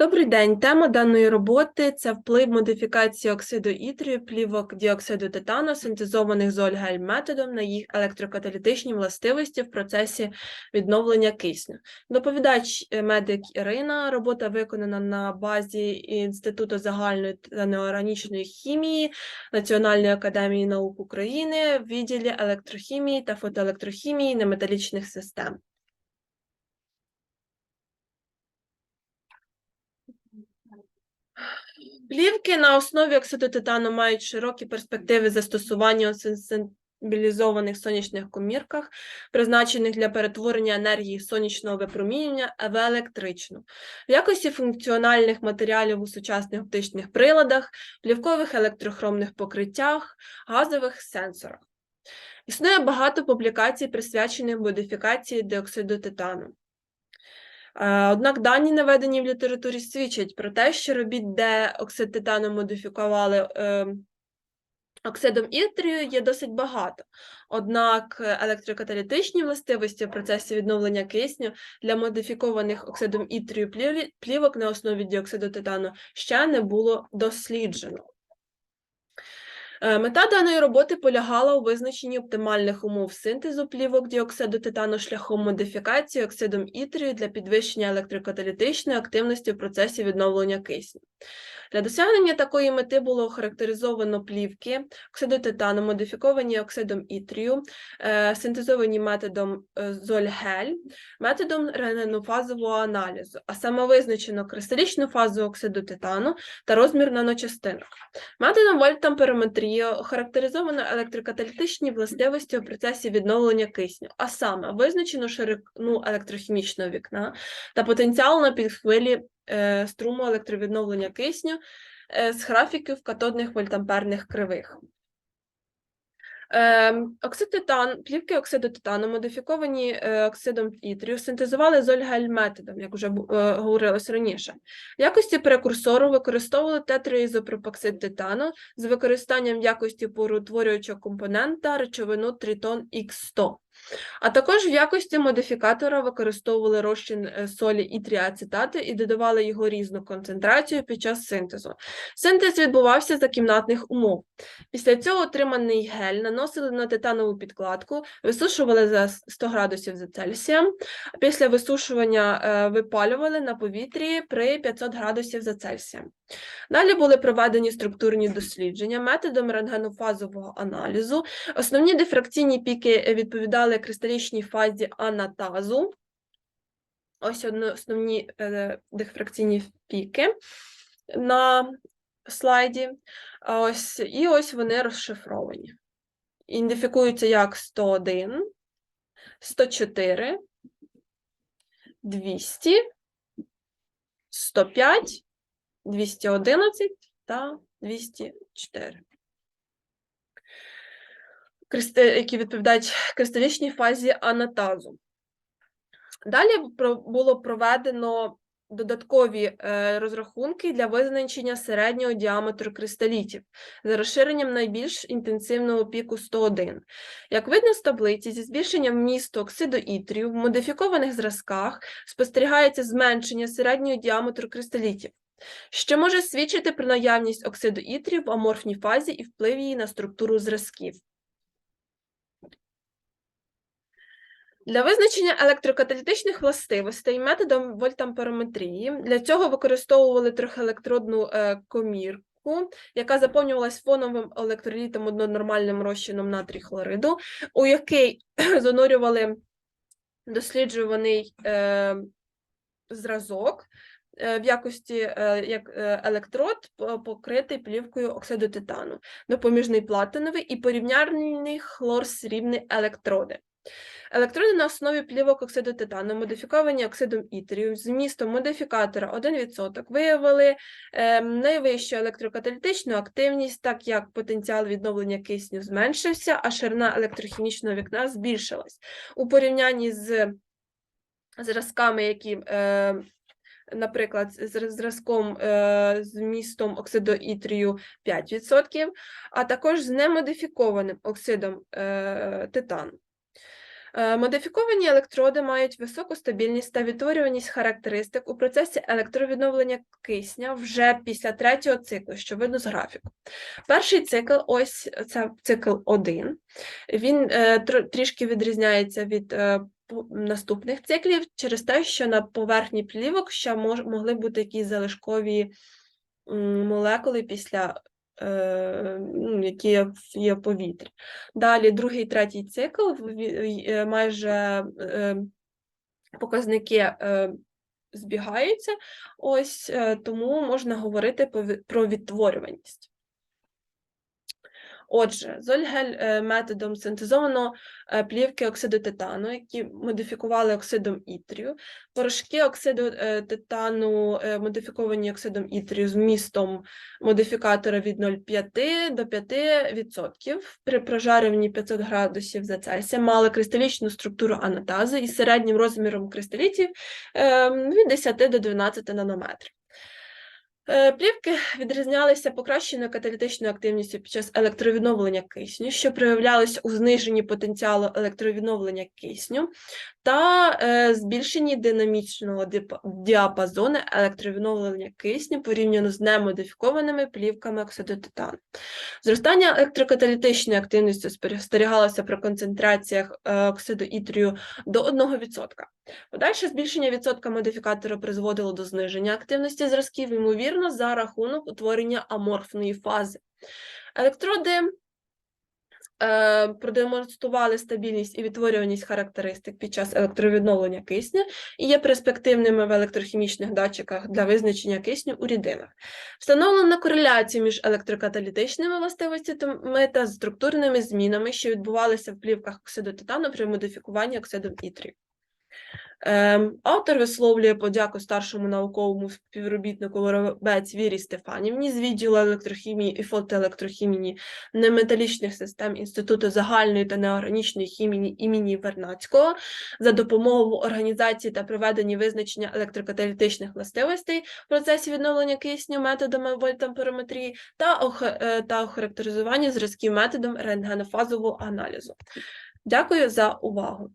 Добрий день. Тема даної роботи це вплив модифікації оксиду ітрію, плівок діоксиду титану, синтезованих з Ольгель методом на їх електрокаталітичні властивості в процесі відновлення кисню. Доповідач е, медик Ірина. Робота виконана на базі Інституту загальної та неорганічної хімії Національної академії наук України в відділі електрохімії та фотоелектрохімії неметалічних систем. Плівки на основі оксиду титану мають широкі перспективи застосування у сенсибілізованих сонячних комірках, призначених для перетворення енергії сонячного випромінювання в електричну, в якості функціональних матеріалів у сучасних оптичних приладах, плівкових електрохромних покриттях, газових сенсорах. Існує багато публікацій, присвячених модифікації диоксиду титану. Е, Однак дані, наведені в літературі, свідчать про те, що робіт, де оксид титану модифікували е, оксидом ітрію, є досить багато. Однак електрокаталітичні властивості в процесі відновлення кисню для модифікованих оксидом ітрію плівок на основі діоксиду титану ще не було досліджено. Е, Мета даної роботи полягала у визначенні оптимальних умов синтезу плівок діоксиду титану шляхом модифікації оксидом ітрію для підвищення електрокаталітичної активності в процесі відновлення кисню. Для досягнення такої мети було охарактеризовано плівки оксиду титану, модифіковані оксидом ітрію, е, синтезовані методом е, Зольгель, методом рентгенофазового аналізу, а саме визначено кристалічну фазу оксиду титану та розмір наночастинок. Методом вольтамперометрії охарактеризовано електрокаталітичні властивості у процесі відновлення кисню, а саме визначено ширину електрохімічного вікна та потенціал на підхвилі е, струму електровідновлення кисню е, з графіків катодних вольтамперних кривих. Ем, Оксид плівки оксиду титану, модифіковані е, оксидом ітрію, синтезували з Ольгель-методом, як вже говорилось раніше. В якості прекурсору використовували тетраізопропоксид титану з використанням якості порутворюючого компонента речовину тритон Х100. А також в якості модифікатора використовували розчин е, солі і тріацетату і додавали його різну концентрацію під час синтезу. Синтез відбувався за кімнатних умов. Після цього отриманий гель наносили на титанову підкладку, висушували за 100 градусів за Цельсієм. Після висушування е, випалювали на повітрі при 500 градусів за Цельсієм. Далі були проведені структурні дослідження методом рентгенофазового аналізу. Основні дифракційні піки відповідали кристалічній фазі анатазу. Ось основні е, дифракційні піки на слайді. Ось, і ось вони розшифровані. Ідентифікуються як 101, 104, 200, 105, 211 та 204. Кристи- які відповідають кристалічній фазі анатазу. Далі було проведено додаткові е, розрахунки для визначення середнього діаметру кристалітів за розширенням найбільш інтенсивного піку 101. Як видно з таблиці, зі збільшенням вмісту оксиду ітрію в модифікованих зразках спостерігається зменшення середнього діаметру кристалітів, що може свідчити про наявність оксиду ітрію в аморфній фазі і вплив її на структуру зразків. Для визначення електрокаталітичних властивостей методом вольтамперометрії для цього використовували трьохелектродну е, комірку, яка заповнювалась фоновим електролітом однонормальним розчином натрій хлориду, у який занурювали досліджуваний е, зразок в якості е, як е, електрод, покритий плівкою оксиду титану, допоміжний платиновий і порівняльний хлор-срібний електроди. Електроди на основі плівок оксиду титану, модифіковані оксидом ітрію, з вмістом модифікатора 1%, виявили е, найвищу електрокаталітичну активність, так як потенціал відновлення кисню зменшився, а ширина електрохімічного вікна збільшилась. У порівнянні з зразками, які, е, наприклад, з зразком е, з вмістом оксиду ітрію 5%, а також з немодифікованим оксидом е, титану. Е, Модифіковані електроди мають високу стабільність та відтворюваність характеристик у процесі електровідновлення кисня вже після третього циклу, що видно з графіку. Перший цикл, ось це цикл 1, він тр- трішки відрізняється від наступних циклів через те, що на поверхні плівок ще мож, могли бути якісь залишкові молекули після. е, ну, Які є в- повітрі. Далі другий, третій цикл е, майже е, показники збігаються, ось тому можна говорити про відтворюваність. Отже, Зольгель е, методом синтезовано е, плівки оксиду титану, які модифікували оксидом ітрію. Порошки оксиду е, титану модифіковані оксидом ітрію з вмістом модифікатора від 0,5 до 5% при прожарюванні 500 градусів за Цельсія мали кристалічну структуру анатази із середнім розміром кристалітів е, від 10 до 12 нанометрів. Е, Плівки відрізнялися покращеною каталітичною активністю під час електровідновлення кисню, що проявлялось у зниженні потенціалу електровідновлення кисню та е, збільшенні динамічного діапазону електровідновлення кисню порівняно з немодифікованими плівками оксиду титану. Зростання електрокаталітичної активності спостерігалося при концентраціях е, оксиду ітрію до 1%. Подальше збільшення відсотка модифікатора призводило до зниження активності зразків, ймовірно, за рахунок утворення аморфної фази. Електроди е, продемонстрували стабільність і відтворюваність характеристик під час електровідновлення кисню і є перспективними в електрохімічних датчиках для визначення кисню у рідинах. Встановлена кореляція між електрокаталітичними властивостями та структурними змінами, що відбувалися в плівках оксиду титану при модифікуванні оксидом ітрію. Ем, Автор висловлює подяку старшому науковому співробітнику Воробець Вірі Стефанівні з відділу електрохімії і фотоелектрохімії неметалічних систем Інституту загальної та неорганічної хімії імені Вернадського за допомогою організації та проведення визначення електрокаталітичних властивостей в процесі відновлення кисню методами вольтамперометрії та, е, та охарактеризування зразків методом рентгенофазового аналізу. Дякую за увагу.